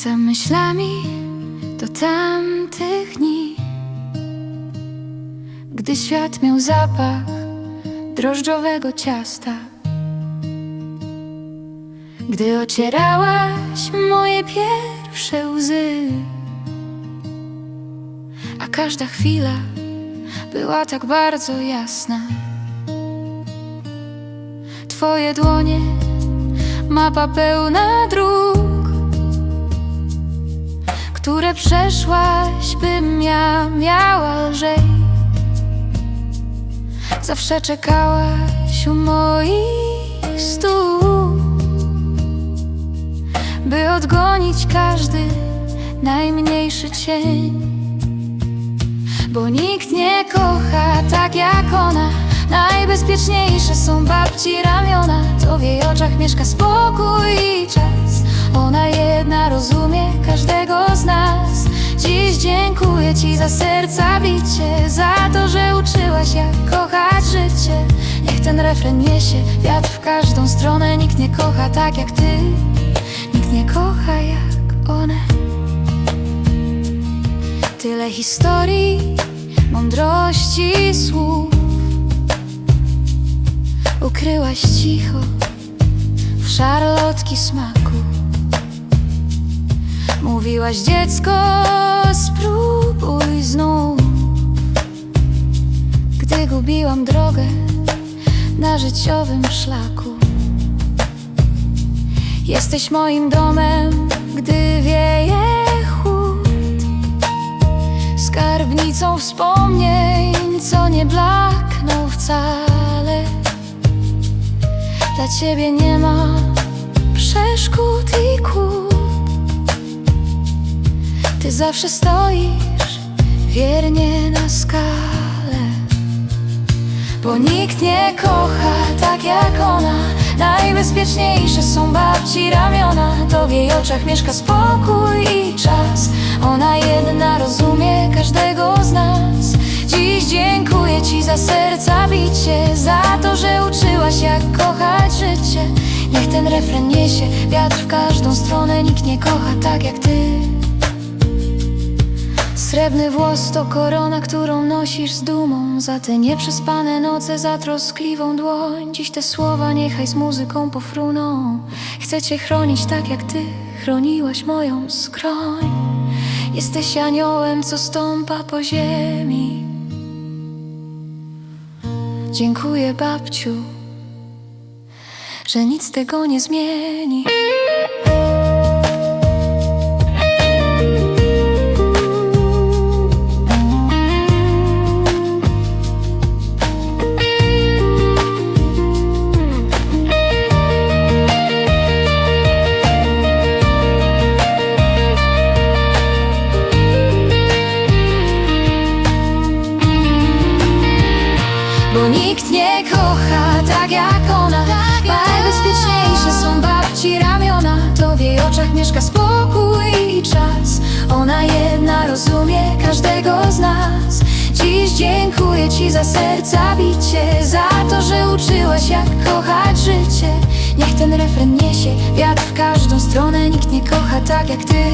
Wracam myślami do tamtych dni, gdy świat miał zapach drożdżowego ciasta. Gdy ocierałaś moje pierwsze łzy, a każda chwila była tak bardzo jasna. Twoje dłonie, mapa pełna dróg, które przeszłaś, bym ja miała lżej. Zawsze czekałaś u moich stóp, by odgonić każdy najmniejszy cień. Bo nikt nie kocha tak jak ona Najbezpieczniejsze są babci ramiona To w jej oczach mieszka spokój ci za serca bicie Za to, że uczyłaś jak kochać życie. Niech ten refren niesie wiatr w każdą stronę. Nikt nie kocha tak jak ty. Nikt nie kocha jak one. Tyle historii, mądrości słów. Ukryłaś cicho w szarlotki smaku. Mówiłaś dziecko, spróbuj znów. Gdy gubiłam drogę na życiowym szlaku. Jesteś moim domem, gdy wieje chłód. Skarbnicą wspomnień, co nie blakną wcale. Dla ciebie nie ma przeszkód i kłód Ty zawsze stoisz wiernie na skale Bo nikt nie kocha tak jak ona. Najbezpieczniejsze są babci ramiona To w jej oczach mieszka spokój i czas. Ona jedna rozumie każdego z nas. Dziś dziękuję ci za serca bicie Za to, że uczyłaś jak kochać życie. Niech ten refren niesie wiatr w każdą stronę Nikt nie kocha tak jak ty Srebrny włos to korona, którą nosisz z dumą. Za te nieprzespane noce, za troskliwą dłoń. Dziś te słowa niechaj z muzyką pofruną. Chcę cię chronić tak jak ty chroniłaś moją skroń. Jesteś aniołem, co stąpa po ziemi. Dziękuję babciu, że nic tego nie zmieni nikt nie kocha tak jak ona. Najbezpieczniejsze są babci ramiona. To w jej oczach mieszka spokój i czas. Ona jedna rozumie każdego z nas. Dziś dziękuję ci za serca bicie Za to, że uczyłaś jak kochać życie. Niech ten refren niesie wiatr w każdą stronę. Nikt nie kocha tak jak ty.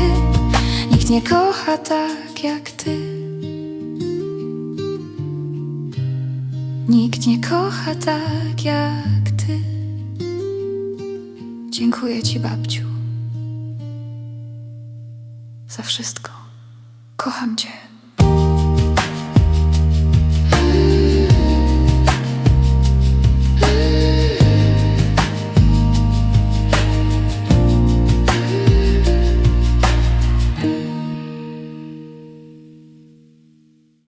Nikt nie kocha tak jak ty Nikt nie kocha tak jak ty. Dziękuję ci, babciu, za wszystko. Kocham cię.